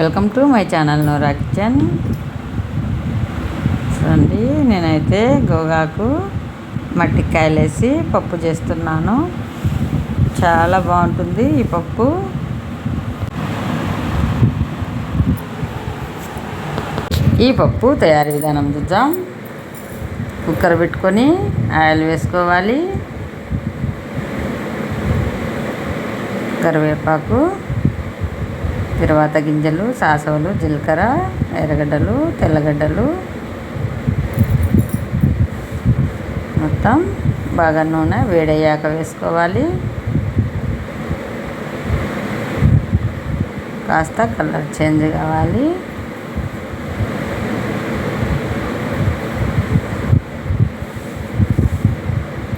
Welcome to my channel Nora kitchen చూడండి నేనైతే గోగాకు మట్టికాయలు వేసి పప్పు చేస్తున్నాను. చాలా బాగుంటుంది ఈ పప్పు. ఈ పప్పు తయారీ విధానం చూద్దాం. కుక్కర్ పెట్టుకొని ఆయిల్ వేసుకోవాలి. కరివేపాకు. తర్వాత గింజలు సాసవలు జీలకర్ర ఎర్రగడ్డలు తెల్లగడ్డలు. మొత్తం బాగా నూనె వేడయ్యాక వేసుకోవాలి. కాస్త కలర్ చేంజ్ కావాలి.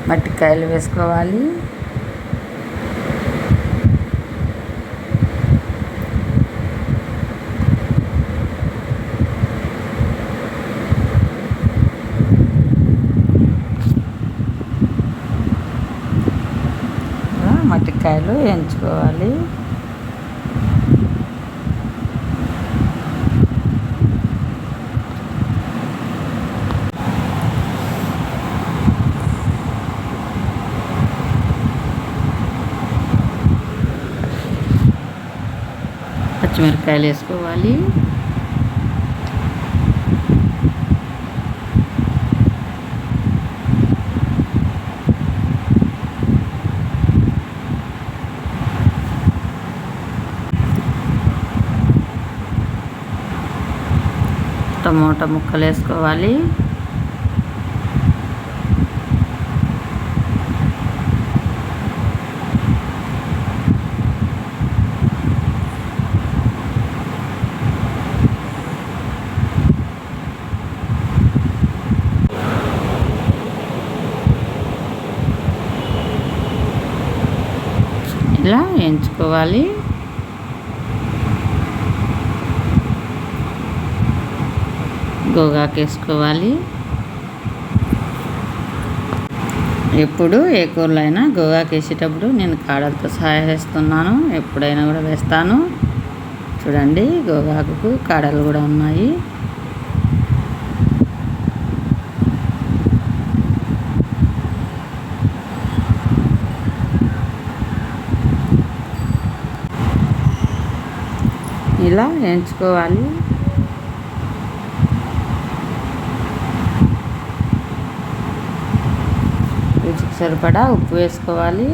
మట్టికాయలు వేసుకోవాలి. మట్టికాయలు వేయించుకోవాలి. పచ్చిమిరపకాయలు వేసుకోవాలి. టమోటా ముక్కలు వేసుకోవాలి. ఇలా వేయించుకోవాలి. గోగాకు వేసుకోవాలి. ఎప్పుడు ఏ కూరలో అయినా గోగాకు వేసేటప్పుడు నేను కాడలతో సహాయం వేస్తున్నాను ఎప్పుడైనా కూడా వేస్తాను. చూడండి గోగాకు కాడలు కూడా ఉన్నాయి. ఇలా ఎంచుకోవాలి సరిపడా ఉప్పు వేసుకోవాలి.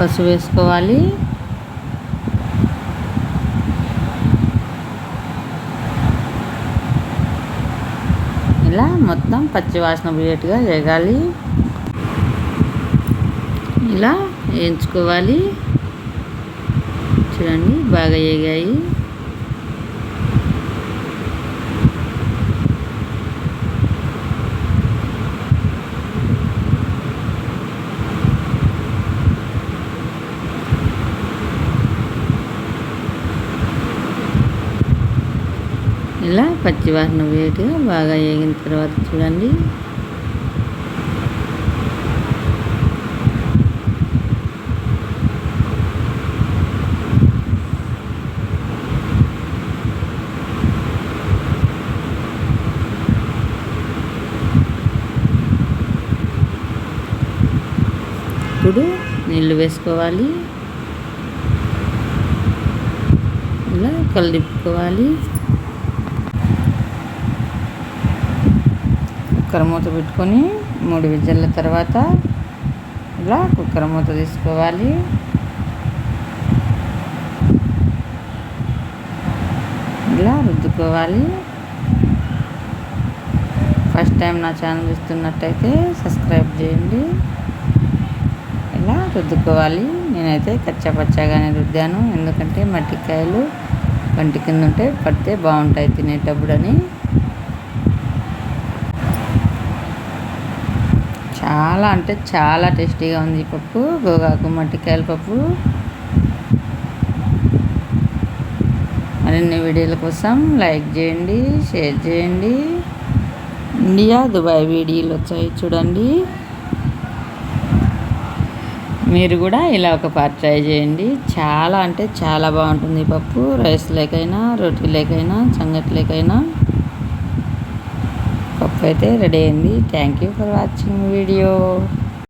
పసుపు వేసుకోవాలి. ఇలా మొత్తం పచ్చి వాసన పోయేట్టుగా వేగాలి. ఇలా వేయించుకోవాలి. చూడండి బాగా వేగాయి ఇలా పచ్చివాసన వేయట్టుగా బాగా వేగిన తర్వాత చూడండి. ఇప్పుడు నీళ్ళు వేసుకోవాలి. ఇలా కలిపుకోవాలి కుక్కర్ మూత పెట్టుకొని మూడు విజల్ల తర్వాత ఇలా కుక్కర్ మూత తీసుకోవాలి. ఇలా రుద్దుకోవాలి. ఫస్ట్ టైం నా ఛానల్ ఇస్తున్నట్టయితే సబ్స్క్రైబ్ చేయండి. రుద్దుకోవాలి. నేనైతే కచ్చా పచ్చాగానే రుద్దాను. ఎందుకంటే మట్టికాయలు వంటి కింద ఉంటే పడితే బాగుంటాయి తినేటప్పుడని. చాలా అంటే చాలా టేస్టీగా ఉంది ఈ పప్పు. గోగాకు మట్టికాయల పప్పు. మరిన్ని వీడియోల కోసం లైక్ చేయండి షేర్ చేయండి. ఇండియా దుబాయ్ వీడియోలు వచ్చాయి చూడండి. మీరు కూడా ఇలా ఒక పార్ ట్రై చేయండి. చాలా అంటే చాలా బాగుంటుంది ఈ పప్పు. రైస్ లేకైనా రొట్టి లేకైనా సంగటి లేకైనా. పప్పు అయితే రెడీ అయింది. Thank you for watching video